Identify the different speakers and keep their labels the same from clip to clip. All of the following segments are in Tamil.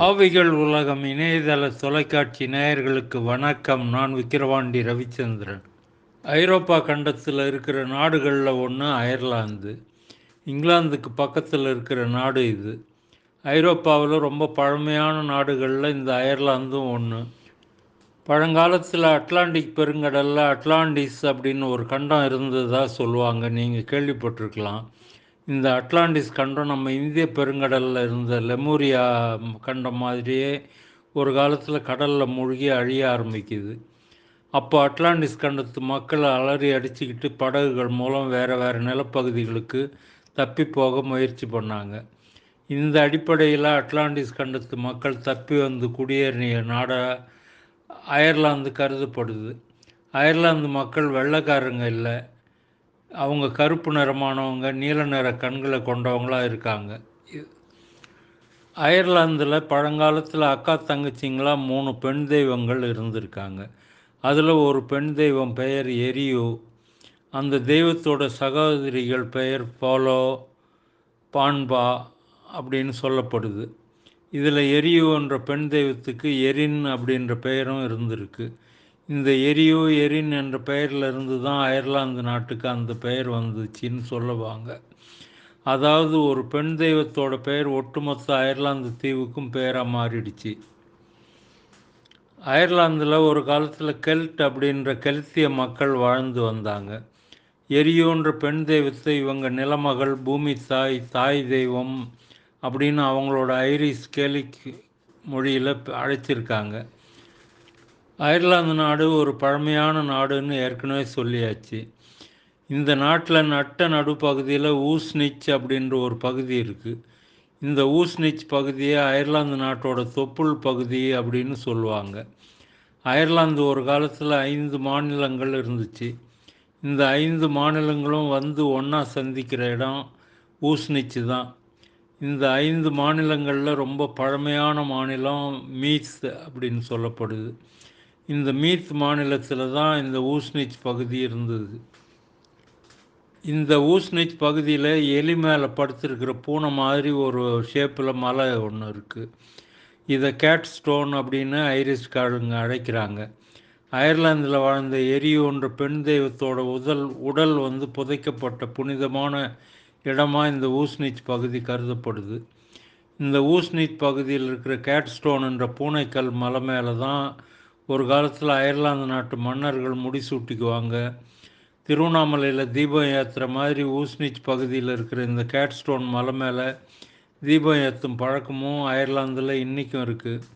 Speaker 1: ஆவிகள் உலகம் இணையதள தொலைக்காட்சி நேயர்களுக்கு வணக்கம். நான் விக்கிரவாண்டி ரவிச்சந்திரன். ஐரோப்பா கண்டத்தில் இருக்கிற நாடுகளில் ஒன்று அயர்லாந்து. இங்கிலாந்துக்கு பக்கத்தில் இருக்கிற நாடு இது. ஐரோப்பாவில் ரொம்ப பழமையான நாடுகளில் இந்த அயர்லாந்தும் ஒன்று பழங்காலத்தில் அட்லாண்டிக் பெருங்கடலில் அட்லாண்டிஸ் அப்படின்னு ஒரு கண்டம் இருந்ததாக சொல்லுவாங்க. நீங்கள் கேள்விப்பட்டிருக்கலாம். இந்த அட்லாண்டிஸ் கண்டம் நம்ம இந்திய பெருங்கடலில் இருந்த லெமூரியா கண்டம் மாதிரியே ஒரு காலத்தில் கடலில் மூழ்கி அழிய ஆரம்பிக்குது. அப்போ அட்லாண்டிஸ் கண்டத்து மக்கள் அலறி அடிச்சுக்கிட்டு படகுகள் மூலம் வேறு வேறு நிலப்பகுதிகளுக்கு தப்பி போக முயற்சி பண்ணாங்க. இந்த அடிப்படையில் அட்லாண்டிஸ் கண்டத்து மக்கள் தப்பி வந்து குடியேறிய நாடாக அயர்லாந்து கருதப்படுது. அயர்லாந்து மக்கள் வெள்ளைக்காரங்க இல்லை. அவங்க கருப்பு நிறமானவங்க நீல நிற கண்களை கொண்டவங்களாக இருக்காங்க. அயர்லாந்தில் பழங்காலத்தில் அக்கா தங்கச்சிங்களாம் மூணு பெண் தெய்வங்கள் இருந்திருக்காங்க. அதில் ஒரு பெண் தெய்வம் பெயர் எரியோ. அந்த தெய்வத்தோட சகோதரிகள் பெயர் போலோ பான்பா அப்படின்னு சொல்லப்படுது. இதில் எரியோ என்ற பெண் தெய்வத்துக்கு எரின் அப்படின்ற பெயரும் இருந்திருக்கு. இந்த எரியோ எரின் என்ற பெயரில் இருந்து தான் அயர்லாந்து நாட்டுக்கு அந்த பெயர் வந்துச்சின்னு சொல்லுவாங்க. அதாவது ஒரு பெண் தெய்வத்தோட பெயர் ஒட்டுமொத்த அயர்லாந்து தீவுக்கும் பெயராக மாறிடுச்சு. அயர்லாந்தில் ஒரு காலத்தில் கெல்ட் அப்படின்ற கெல்த்திய மக்கள் வாழ்ந்து வந்தாங்க. எரியோன்ற பெண் தெய்வத்தை இவங்க நிலமகள் பூமி தாய் தாய் தெய்வம் அப்படின்னு அவங்களோட ஐரிஸ் கேலிக் மொழியில் அழைச்சிருக்காங்க. அயர்லாந்து நாடு ஒரு பழமையான நாடுன்னு ஏற்கனவே சொல்லியாச்சு. இந்த நாட்டில் நட்ட நடுப்பகுதியில் ஊஸ்னிச் அப்படின்ற ஒரு பகுதி இருக்குது இந்த ஊஸ்னிச் பகுதியை அயர்லாந்து நாட்டோட தொப்புள் பகுதி அப்படின்னு சொல்லுவாங்க. அயர்லாந்து ஒரு காலத்தில் ஐந்து மாநிலங்கள் இருந்துச்சு. இந்த ஐந்து மாநிலங்களும் வந்து ஒன்றா சந்திக்கிற இடம் ஊஸ்னிச்சு தான். இந்த ஐந்து மாநிலங்களில் ரொம்ப பழமையான மாநிலம் மீஸ் அப்படின்னு சொல்லப்படுது. இந்த மீத் மாநிலத்தில் தான் இந்த ஊஸ்னிச் பகுதி இருந்தது. இந்த ஊஸ்னிச் பகுதியில் எலி மேலே படுத்திருக்கிற பூனை மாதிரி ஒரு ஷேப்பில் மலை ஒன்று இருக்குது இதை கேட் ஸ்டோன் அப்படின்னு ஐரிஷ் காலங்க அழைக்கிறாங்க. அயர்லாந்தில் வாழ்ந்த எரியோன்ற பெண் தெய்வத்தோட உடல் உடல் வந்து புதைக்கப்பட்ட புனிதமான இடமாக இந்த ஊஸ்னிச் பகுதி கருதப்படுது. இந்த ஊஸ்னிச் பகுதியில் இருக்கிற கேட் ஸ்டோன் என்ற பூனைக்கல் மலை மேலே தான் ஒரு காலத்தில் அயர்லாந்து நாட்டு மன்னர்கள் முடிசூட்டிக்குவாங்க. திருவண்ணாமலையில் தீபம் ஏற்றுற மாதிரி ஊஸ்னிச் பகுதியில் இருக்கிற இந்த கேட்ஸ்டோன் மலை மேலே தீபம் ஏற்றும் பழக்கமும் அயர்லாந்தில் இன்றைக்கும் இருக்குது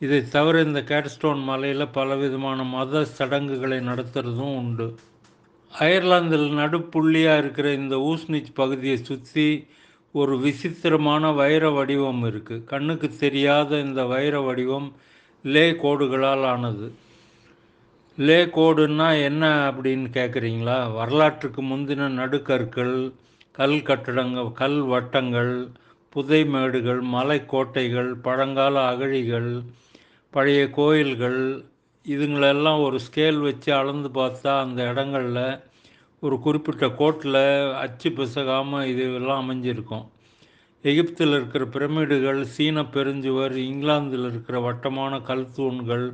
Speaker 1: இதை தவிர இந்த கேட்ஸ்டோன் மலையில் பலவிதமான மத சடங்குகளை நடத்துகிறதும் உண்டு. அயர்லாந்தில் நடுப்புள்ளியாக இருக்கிற இந்த ஊஸ்னிச் பகுதியை சுற்றி ஒரு விசித்திரமான வைர வடிவம் இருக்குது கண்ணுக்கு தெரியாத இந்த வைர வடிவம் லே கோடுகளால் ஆனது. லே கோடுன்னா என்ன அப்படின்னு கேட்குறீங்களா வரலாற்றுக்கு முந்தின நடுக்கற்கள் கல் கட்டடங்கள் கல் வட்டங்கள் புதை மேடுகள் மலைக்கோட்டைகள் பழங்கால அகழிகள் பழைய கோயில்கள் இதுங்களெல்லாம் ஒரு ஸ்கேல் வச்சு அளந்து பார்த்தா அந்த இடங்களில் ஒரு குறிப்பிட்ட கோட்டில் அச்சு பிசகாமல் இதுவெல்லாம் அமைஞ்சிருக்கும். எகிப்தில் இருக்கிற பிரமிடுகள் சீன பெருஞ்சுவர் இங்கிலாந்தில் இருக்கிற வட்டமான கல் தூண்கள்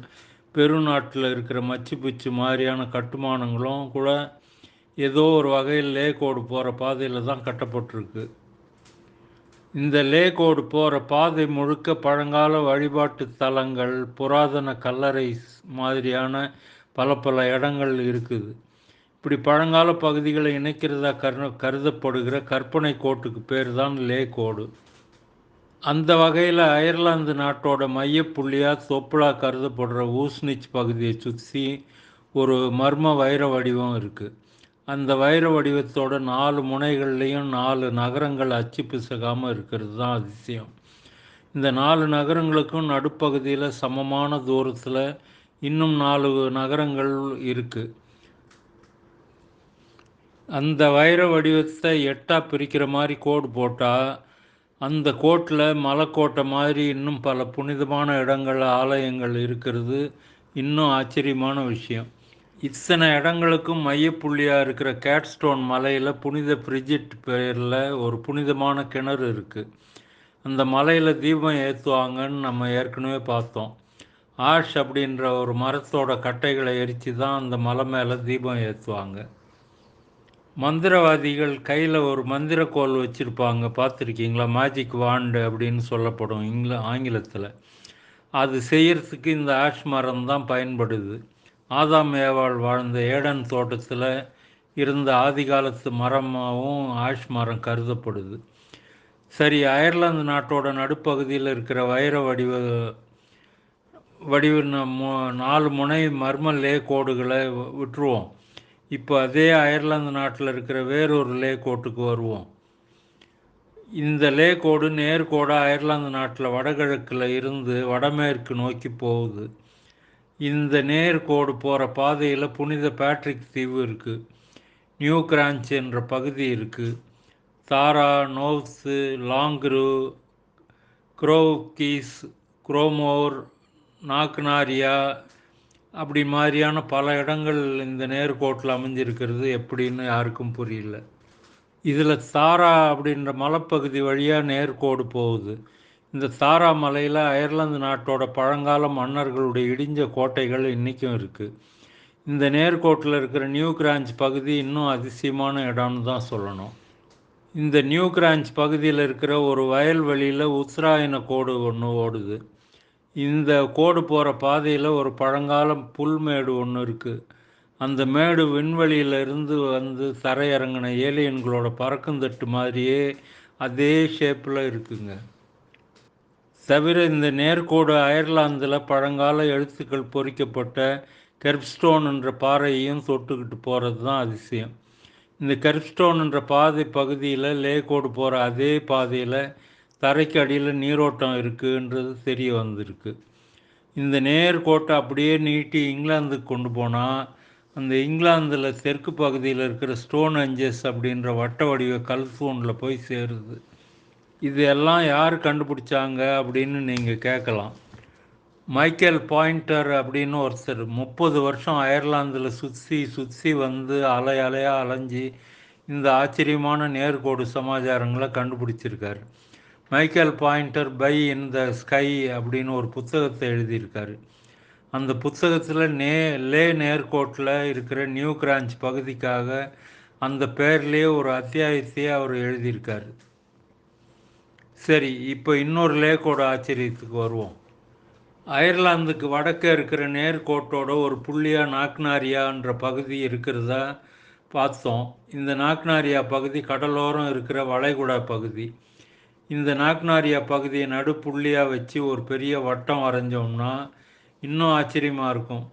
Speaker 1: பெருநாட்டில் இருக்கிற மச்சு பிச்சு மாதிரியான கட்டுமானங்களும் கூட ஏதோ ஒரு வகையில் லே கோடு போகிற பாதையில் தான் கட்டப்பட்டிருக்கு. இந்த லே கோடு போகிற பாதை முழுக்க பழங்கால வழிபாட்டு தலங்கள் புராதன கல்லறை மாதிரியான பல பல இடங்கள் இருக்குது. இப்படி பழங்கால பகுதிகளை இணைக்கிறதா கரு கருதப்படுகிற கற்பனை கோட்டுக்கு பேர் தான் லே கோடு. அந்த வகையில் அயர்லாந்து நாட்டோட மையப்புள்ளியாக தொப்புளாக கருதப்படுற ஊஸ்னிச் பகுதியை சுற்றி ஒரு மர்ம வைர வடிவம் இருக்குது அந்த வைர வடிவத்தோட நாலு முனைகள்லேயும் நாலு நகரங்கள் அச்சு பிசகாமல் இருக்கிறது தான் அதிசயம். இந்த நாலு நகரங்களுக்கும் நடுப்பகுதியில் சமமான தூரத்தில் இன்னும் நாலு நகரங்கள் இருக்குது அந்த வைர வடிவத்தை எட்டாக பிரிக்கிற மாதிரி கோடு போட்டால் அந்த கோட்டில் மலைக்கோட்டை மாதிரி இன்னும் பல புனிதமான இடங்கள் ஆலயங்கள் இருக்கிறது. இன்னும் ஆச்சரியமான விஷயம். இத்தனை இடங்களுக்கும் மையப்புள்ளியாக இருக்கிற கேட்ஸ்டோன் மலையில் புனித பிரிஜிட் பெயரில் ஒரு புனிதமான கிணறு இருக்குது அந்த மலையில் தீபம் ஏற்றுவாங்கன்னு நம்ம ஏற்கனவே பார்த்தோம். ஆஷ் அப்படின்ற ஒரு மரத்தோட கட்டைகளை எரித்து தான் அந்த மலை மேலே தீபம் ஏற்றுவாங்க மந்திரவாதிகள் கையில் ஒரு மந்திரக்கோல் வச்சுருப்பாங்க. பார்த்துருக்கீங்களா? மேஜிக் வாண்டு அப்படின்னு சொல்லப்படும் இங்கில ஆங்கிலத்தில். அது செய்கிறதுக்கு இந்த ஆஷ் மரம் தான் பயன்படுது. ஆதாம் ஏவாள் வாழ்ந்த ஏடன் தோட்டத்தில் இருந்த ஆதிகாலத்து மரமாகவும் ஆஷ் மரம் கருதப்படுது. சரி அயர்லாந்து நாட்டோட நடுப்பகுதியில் இருக்கிற வைர வடிவ வடிவ நாலு முனை மர்ம லே கோடுகளை விட்டுருவோம். இப்போ அதே அயர்லாந்து நாட்டில் இருக்கிற வேறொரு லே கோட்டுக்கு வருவோம். இந்த லே கோடு நேர்கோடாக அயர்லாந்து நாட்டில் வடகிழக்கில் இருந்து வடமேற்கு நோக்கி போகுது. இந்த நேர்கோடு போகிற பாதையில் புனித பேட்ரிக் தீவு இருக்குது நியூ கிரான்ச் என்ற பகுதி இருக்குது தாரா நோவ்ஸு லாங்க்ரு குரோக்கீஸ் குரோமோர் நாக்னாரியா அப்படி மாதிரியான பல இடங்கள் இந்த நேர்கோட்டில் அமைஞ்சிருக்கிறது எப்படின்னு யாருக்கும் புரியல. இதில் தாரா அப்படின்ற மலைப்பகுதி வழியாக நேர்கோடு போகுது. இந்த தாரா மலையில் அயர்லாந்து நாட்டோட பழங்கால மன்னர்களுடைய இடிஞ்ச கோட்டைகள் இன்றைக்கும் இருக்குது இந்த நேர்கோட்டில் இருக்கிற நியூ கிராஞ்ச் பகுதி இன்னும் அதிசயமான இடம்னு தான் சொல்லணும். இந்த நியூ கிராஞ்ச் பகுதியில் இருக்கிற ஒரு வயல்வெளியில் உத்தராயண கோடு ஒன்று ஓடுது. இந்த கோடு போகிற பாதையில் ஒரு பழங்கால புல்மேடு ஒன்று இருக்குது அந்த மேடு விண்வெளியிலிருந்து வந்து தரையிறங்கின ஏலியன்களோட பறக்குந்தட்டு மாதிரியே அதே ஷேப்பில் இருக்குங்க. தவிர இந்த நேர்கோடு அயர்லாந்தில் பழங்கால எழுத்துக்கள் பொறிக்கப்பட்ட கெர்ப்ஸ்டோன்ன்ற பாறையையும் தொட்டுக்கிட்டு போகிறது தான் அதிசயம். இந்த கெர்ப்ஸ்டோன்ன்ற பாதை பகுதியில் லேகோடு போகிற அதே பாதையில் தரைக்கு அடியில் நீரோட்டம் இருக்குன்றது தெரிய வந்திருக்கு. இந்த நேர்கோட்டை அப்படியே நீட்டி இங்கிலாந்துக்கு கொண்டு போனால் அந்த இங்கிலாந்தில் தெற்கு பகுதியில் இருக்கிற ஸ்டோன் அஞ்சஸ் அப்படின்ற வட்ட வடிவ கல் தூணில் போய் சேருது. இது எல்லாம் யார் கண்டுபிடிச்சாங்க அப்படின்னு நீங்கள் கேட்கலாம். மைக்கேல் பாயிண்டர் அப்படின்னு ஒருத்தர் முப்பது வருஷம் அயர்லாந்தில் சுற்றி சுற்றி வந்து அலை அலையாக அலைஞ்சி இந்த ஆச்சரியமான நேர்கோடு சமாச்சாரங்களை கண்டுபிடிச்சிருக்காரு. Michael Pointer pie in the sky அப்படின்னு ஒரு புத்தகத்தை எழுதியிருக்காரு. அந்த புத்தகத்தில் நே லே நேர்கோட்டில் இருக்கிற நியூ கிரான்ச் பகுதிக்காக அந்த பேர்லேயே ஒரு அத்தியாயத்தையே அவர் எழுதியிருக்காரு. சரி இப்போ இன்னொரு லேக்கோட ஆச்சரியத்துக்கு வருவோம். அயர்லாந்துக்கு வடக்கே இருக்கிற நேர்கோட்டோட ஒரு புள்ளியா நாக்னாரியான்ற பகுதி இருக்கிறதா பார்த்தோம். இந்த நாக்னாரியா பகுதி கடலோரம் இருக்கிற வளைகுடா பகுதி. இந்த நாக்னாரியா பகுதியை நடுப்புள்ளியாக வச்சு ஒரு பெரிய வட்டம் வரைஞ்சோம்னா இன்னும் ஆச்சரியமாக இருக்கும்.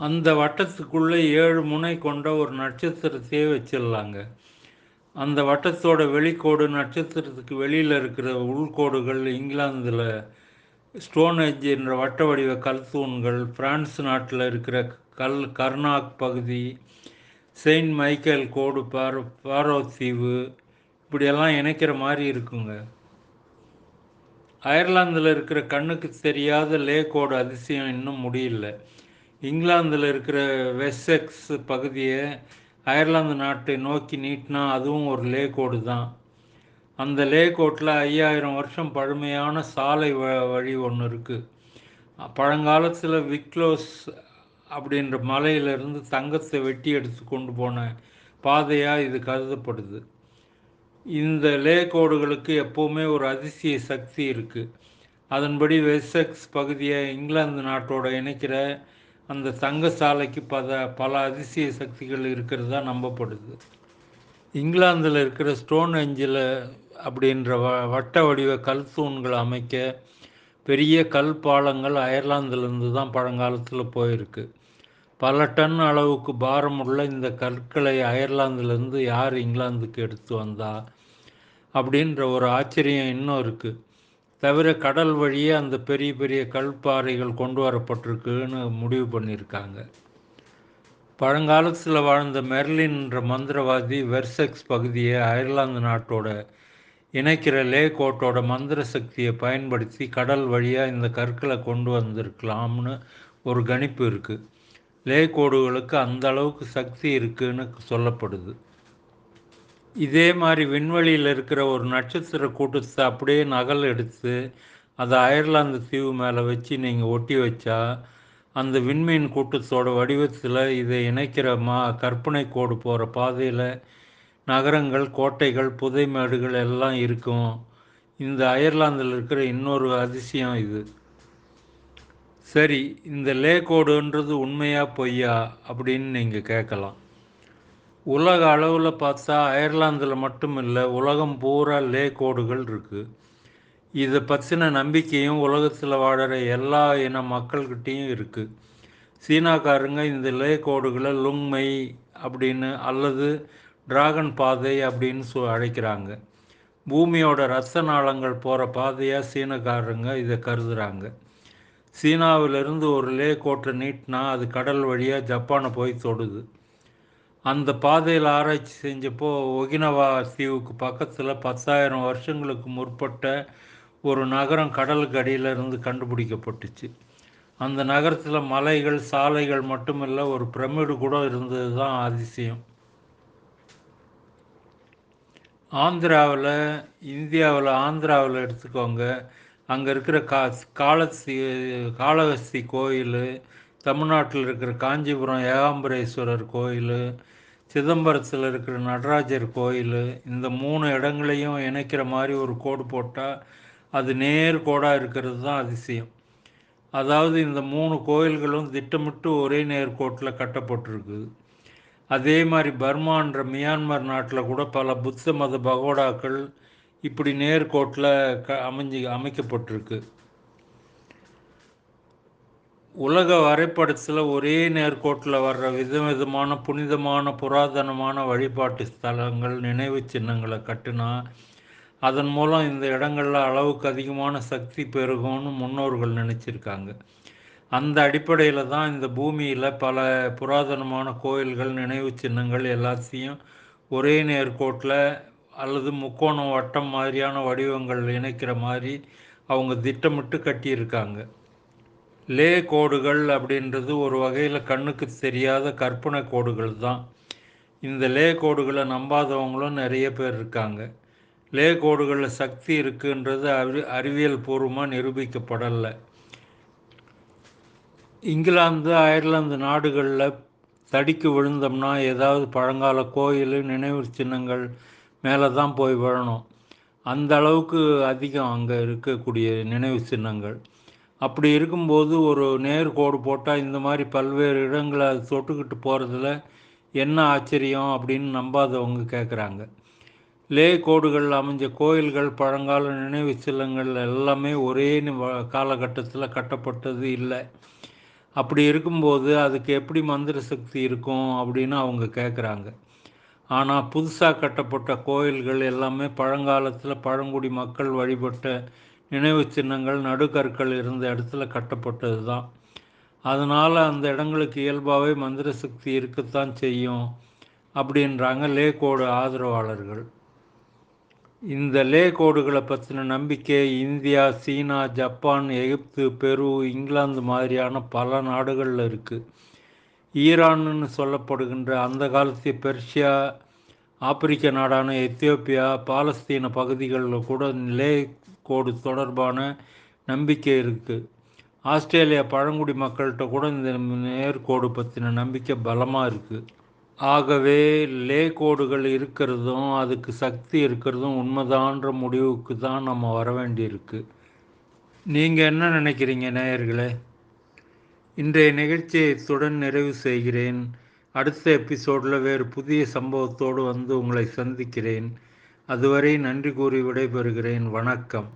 Speaker 1: அந்த வட்டத்துக்குள்ளே ஏழு முனை கொண்ட ஒரு நட்சத்திரத்தையே வச்சிடலாங்க. அந்த வட்டத்தோட வெளிக்கோடு நட்சத்திரத்துக்கு வெளியில் இருக்கிற உள்கோடுகள் இங்கிலாந்தில் ஸ்டோன் என்ற வட்ட வடிவ கல் தூண்கள் பிரான்ஸ் நாட்டில் இருக்கிற கல் கர்னாக் பகுதி செயின்ட் மைக்கேல் கோடு பாரோ பாரோ தீவு இப்படியெல்லாம் இணைக்கிற மாதிரி இருக்குங்க. அயர்லாந்தில் இருக்கிற கண்ணுக்கு தெரியாத லேக்கோட அதிசயம் இன்னும் முடியல. இங்கிலாந்தில் இருக்கிற வெஸ்எக்ஸ் பகுதியை அயர்லாந்து நாட்டை நோக்கி நீட்டினா அதுவும் ஒரு லேக்கோடு தான். அந்த லேக்கோட்டில் ஐயாயிரம் வருஷம் பழமையான சாலை வ வழி ஒன்று இருக்குது பழங்காலத்தில் விக்லோஸ் அப்படின்ற மலையிலிருந்து தங்கத்தை வெட்டி எடுத்து கொண்டு போன பாதையாக இது கருதப்படுது. இந்த லே கோடுகளுக்கு எப்போவுமே ஒரு அதிசய சக்தி இருக்குது அதன்படி வெஸ்எக்ஸ் பகுதியை இங்கிலாந்து நாட்டோட இணைக்கிற அந்த தங்க சாலைக்கு பல பல அதிசய சக்திகள் இருக்கிறதா நம்பப்படுது. இங்கிலாந்தில் இருக்கிற ஸ்டோன் எஞ்சில் அப்படின்ற வ வட்ட வடிவ கல் தூண்களை அமைக்க பெரிய கல் பாலங்கள் அயர்லாந்துலேருந்து தான் பழங்காலத்தில் போயிருக்கு. பல டன் அளவுக்கு பாரமுள்ள இந்த கற்களை அயர்லாந்துலேருந்து யார் இங்கிலாந்துக்கு எடுத்து வந்தால் அப்படின்ற ஒரு ஆச்சரியம் இன்னும் இருக்குது தவிர கடல் வழியே அந்த பெரிய பெரிய கல்பாறைகள் கொண்டு வரப்பட்டிருக்குன்னு முடிவு பண்ணியிருக்காங்க. பழங்காலத்தில் வாழ்ந்த மெர்லின்ற மந்திரவாதி வெர்செக்ஸ் பகுதியை அயர்லாந்து நாட்டோட இணைக்கிற லே கோட்டோட மந்திர சக்தியை பயன்படுத்தி கடல் வழியாக இந்த கற்களை கொண்டு வந்திருக்கலாம்னு ஒரு கணிப்பு இருக்குது லே கோடுகளுக்கு அந்த அளவுக்கு சக்தி இருக்குன்னு சொல்லப்படுது. இதே மாதிரி விண்வெளியில் இருக்கிற ஒரு நட்சத்திர கூட்டத்தை அப்படியே நகல் எடுத்து அதை அயர்லாந்து தீவு மேலே வச்சு நீங்கள் ஒட்டி வச்சா அந்த விண்மீன் கூட்டத்தோட வடிவத்தில் இதை இணைக்கிற மா கற்பனை கோடு போகிற பாதையில் நகரங்கள் கோட்டைகள் புதைமேடுகள் எல்லாம் இருக்கும். இந்த அயர்லாந்தில் இருக்கிற இன்னொரு அதிசயம் இது. சரி இந்த லே கோடுன்றது உண்மையா பொய்யா அப்படின்னு நீங்கள் கேட்கலாம். உலக அளவில் பார்த்தா அயர்லாந்தில் மட்டும் இல்லை உலகம் பூரா லே கோடுகள் இருக்குது இதை பற்றின நம்பிக்கையும் உலகத்தில் வாழற எல்லா இன மக்கள்கிட்டேயும் இருக்குது சீனாக்காரங்க இந்த லே கோடுகளை லுங்மை அப்படின்னு அல்லது டிராகன் பாதை அப்படின்னு சொ அழைக்கிறாங்க. பூமியோட ரத்த நாளங்கள் போகிற பாதையாக சீனக்காரங்க இதை கருதுகிறாங்க சீனாவிலிருந்து ஒரு லே கோட்டை நீட்டினா அது கடல் வழியாக ஜப்பானை போய் தொடுது. அந்த பாதையில் ஆராய்ச்சி செஞ்சப்போ ஒகினவா தீவுக்கு பக்கத்தில் பத்தாயிரம் வருஷங்களுக்கு முற்பட்ட ஒரு நகரம் கடலுக்கு அடியில் இருந்து கண்டுபிடிக்கப்பட்டுச்சு. அந்த நகரத்தில் மலைகள் சாலைகள் மட்டுமில்லை ஒரு பிரமிடு கூட இருந்தது தான் அதிசயம். ஆந்திராவில் இந்தியாவில் ஆந்திராவில் எடுத்துக்கோங்க அங்கே இருக்கிற கா காலசி காளகஸ்தி கோயில் தமிழ்நாட்டில் இருக்கிற காஞ்சிபுரம் ஏகாம்பரேஸ்வரர் கோயில் சிதம்பரத்தில் இருக்கிற நடராஜர் கோயில் இந்த மூணு இடங்களையும் இணைக்கிற மாதிரி ஒரு கோடு போட்டால் அது நேர் கோடாக இருக்கிறது தான் அதிசயம். அதாவது இந்த மூணு கோயில்களும் திட்டமிட்டு ஒரே நேர்கோட்டில் கட்டப்பட்டிருக்குது அதே மாதிரி பர்மான்ற மியான்மர் நாட்டில் கூட பல புத்த மத பகோடாக்கள் இப்படி நேர்கோட்டில் க அமைஞ்சு அமைக்கப்பட்டிருக்கு. உலக வரைபடத்தில் ஒரே நேர்கோட்டில் வர்ற விதவிதமான புனிதமான புராதனமான வழிபாட்டு ஸ்தலங்கள் நினைவு சின்னங்களை கட்டுனா அதன் மூலம் இந்த இடங்களில் அளவுக்கு அதிகமான சக்தி பெருகும்னு முன்னோர்கள் நினச்சிருக்காங்க. அந்த அடிப்படையில் தான் இந்த பூமியில் பல புராதனமான கோயில்கள் நினைவு சின்னங்கள் எல்லாத்தையும் ஒரே நேர்கோட்டில் அல்லது முக்கோணம் வட்டம் மாதிரியான வடிவங்கள் இணைக்கிற மாதிரி அவங்க திட்டமிட்டு கட்டியிருக்காங்க. லே கோடுகள் அப்படின்றது ஒரு வகையில் கண்ணுக்கு தெரியாத கற்பனை கோடுகள் தான். இந்த லே கோடுகளை நம்பாதவங்களும் நிறைய பேர் இருக்காங்க. லே கோடுகளில் சக்தி இருக்குன்றது அறி அறிவியல் பூர்வமாக நிரூபிக்கப்படலை. இங்கிலாந்து அயர்லாந்து நாடுகளில் தடிக்கு விழுந்தோம்னா ஏதாவது பழங்கால கோயில் நினைவு சின்னங்கள் மேலே தான் போய் விழணும். அந்த அளவுக்கு அதிகம் அங்கே இருக்கக்கூடிய நினைவு சின்னங்கள். அப்படி இருக்கும்போது ஒரு நேர் கோடு போட்டால் இந்த மாதிரி பல்வேறு இடங்களை அது தொட்டுக்கிட்டு போகிறதுல என்ன ஆச்சரியம் அப்படின்னு நம்பாதவங்க கேட்குறாங்க லே கோடுகள் அமைஞ்ச கோயில்கள் பழங்கால நினைவு சின்னங்கள் எல்லாமே ஒரே காலகட்டத்தில் கட்டப்பட்டது இல்லை. அப்படி இருக்கும்போது அதுக்கு எப்படி மந்திர சக்தி இருக்கும் அப்படின்னு அவங்க கேட்குறாங்க ஆனால் புதுசாக கட்டப்பட்ட கோயில்கள் எல்லாமே பழங்காலத்தில் பழங்குடி மக்கள் வழிபட்ட நினைவு சின்னங்கள் நடுக்கற்கள் இருந்த இடத்துல கட்டப்பட்டது தான். அதனால் அந்த இடங்களுக்கு இயல்பாகவே மந்திர சக்தி இருக்கத்தான் செய்யும் அப்படின்றாங்க லே கோடு ஆதரவாளர்கள். இந்த லே கோடுகளை பற்றின நம்பிக்கை இந்தியா சீனா ஜப்பான் எகிப்து பெரு இங்கிலாந்து மாதிரியான பல நாடுகளில் இருக்குது ஈரான்னு சொல்லப்படுகின்ற அந்த காலத்திய பெர்ஷியா ஆப்பிரிக்க நாடான எத்தியோப்பியா பாலஸ்தீன பகுதிகளில் கூட லே கோடு தொடர்பான நம்பிக்கை இருக்குது ஆஸ்திரேலியா பழங்குடி மக்கள்கிட்ட கூட இந்த நேர்கோடு பற்றின நம்பிக்கை பலமாக இருக்குது ஆகவே லே கோடுகள் இருக்கிறதும் அதுக்கு சக்தி இருக்கிறதும் உண்மைதான்ற முடிவுக்கு தான் நம்ம வர வேண்டியிருக்கு. நீங்கள் என்ன நினைக்கிறீங்க நேயர்களே? இன்றைய நிகழ்ச்சியை இத்துடன் நிறைவு செய்கிறேன். அடுத்த எபிசோடில் வேறு புதிய சம்பவத்தோடு வந்து உங்களை சந்திக்கிறேன். அதுவரை நன்றி கூறி விடைபெறுகிறேன். வணக்கம்.